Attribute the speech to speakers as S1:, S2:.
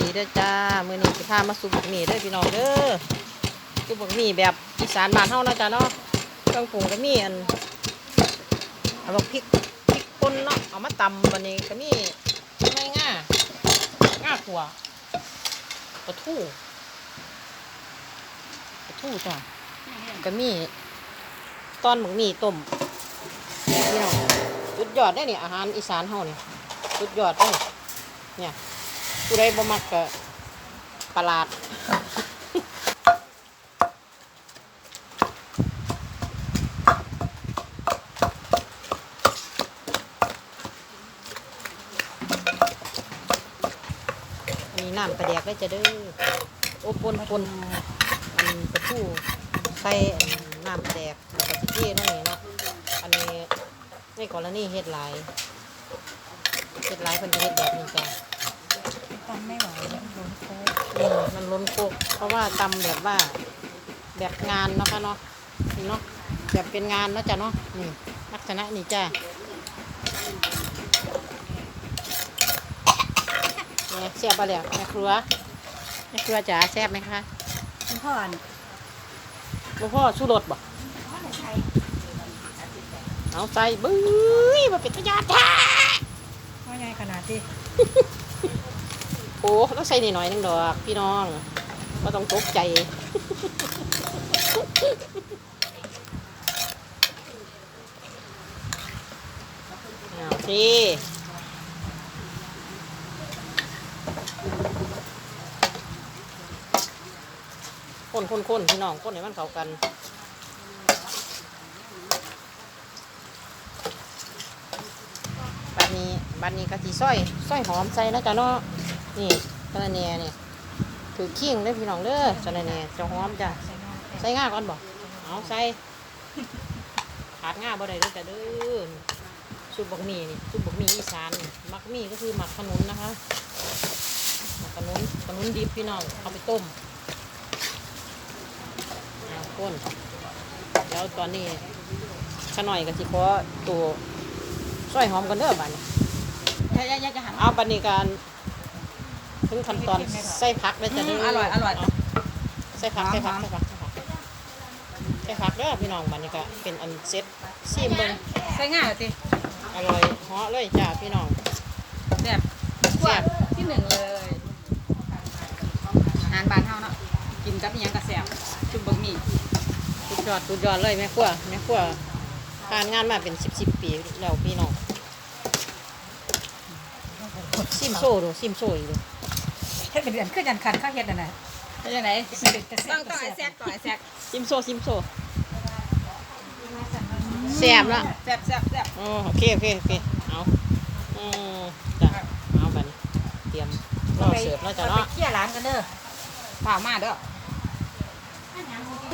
S1: ดีเด้อจ้า มือนี้สิพามาสู่บักหมี่เด้อพี่น้องเด้อสู่บักหมี่แบบอีสานบ้านเฮานะจ้าเนาะเครื่องปรุงก็มีอันเอาพริกพริกป่นเนาะเอามาตำบัดนี้ก็มีง่ายง่าง่าขัวปลาทูปลาทูจ้าก็มีตอนบักหมี่ต้มพี่น้องสุดยอดได้อนี่ยอาหารอีสานเฮานี่สุดยอดเลยเนี่ย ผู้ใดบ่มักก็ประหลาดอันนี้น้ำปลาแดกได้จะเด้อโอ้ปนปนอันปลาทูใส่น้ำแดกแล้วก็สิเทลงนี่เนาะอันนี้ในกรณีเฮ็ดหลายเฮ็ดหลายเพิ่นก็เฮ็ดแบบนี้จ้ะ
S2: ตำไม่ไหวแล้วโดนโค้ง
S1: อืมมันล้นโคกเพราะว่าตำแบบว่า แบบงานเนาะค่ะเนาะนี่เนาะแบบเป็นงานเนาะจ้ะเนาะนี่ลักษณะนี่จ้ะเนี่ยแซ่บปะแล้วแม่ครัวแม่ครัวจ๋าแซ่บไหมคะ
S2: คุณพ่ออัน
S1: หลวงพ่อชูรสบ่
S2: พ่อจะใช้
S1: เอาใส่บื้อมาเป็นตะยาท่า
S2: พ่อใหญ่ขนาดที่
S1: โอ้ ต้องใส่นิดหน่อยหนึงดอก พี่น้องก็ต้องตกใจ เอาสิคนคนคนพี่น้องคนให้มันเข้ากันบัดนี้บัดนี้กะทิซอยซอยหอมใส่นะจ๊ะเนาะ นี่สะระแหน่นี่ถือขิงได้อพี่น้องเด้อสะระแหน่จะหอมจ้ะ
S2: ใส่นอก
S1: ใส่ง่าก่อนบอกเอาใส่ ขาดง่าบ่ได้เด้อจ้ะเด้อซุปบักหมี่นี่ซุปบักหมี่อีสานนี่มักหมี่ก็คือหมักขนุนนะคะหมักขนุนขนุนดิบพี่น้องเอาไปต้มเอาข้นแล้วตอนนี้ขะหน่อยก็สิขอตัวซอยหอมกันเด้อบัดนี้
S2: อย่าอย่าอย่าจะหัน
S1: เอาบัดนี้การ ถึงขั้นตอนใส่ผักแล้วจะเด้อ
S2: มอร่อยอร่อย
S1: เาใส่ผักใส่ผัก
S2: หอม
S1: ใส่ผักใส่ผักใส่ผักเด้อพี่น้องบัดนี้ก็เป็นอันเซ็ตซีมเบิ่ง
S2: ใส่ง่ายสิ
S1: อร่อยเหาะเลยจ้าพี่น้อง
S2: แบบ
S1: แซ่บ
S2: ที่หนึ่งเลยอาหารบ้านเฮาเนาะกินกับอิหยังกระแสบจุ่มบะหมี่
S1: สุดยอดสุดยอดเลยแม่ครัวแม่ครัวผ่านงานมาเป็นสิบสิบปีแล้วพี่น้องซิมโซ่ดูซิมโซ่อีกดู
S2: เฮ็ดเป็นเดือนขึ้นยันคันข้าวเฮ็ดอันไหนเฮ็ดอันไหนต้องต้องไอ้แซกก่อนไอ้แซก
S1: ซิมโซ่ซิมโซ่แซ่บละ
S2: แซ่บแซ่บแซ่บ
S1: อ๋อโอเคโอเคโอเคเอาอืมจ้ะเอาบัดนี้เตรียมรอเสิร์ฟแล้วจ้ะ
S2: ไป
S1: เนาะ
S2: เคี่ยร้านกันเด้อเปล่ามาเด้อ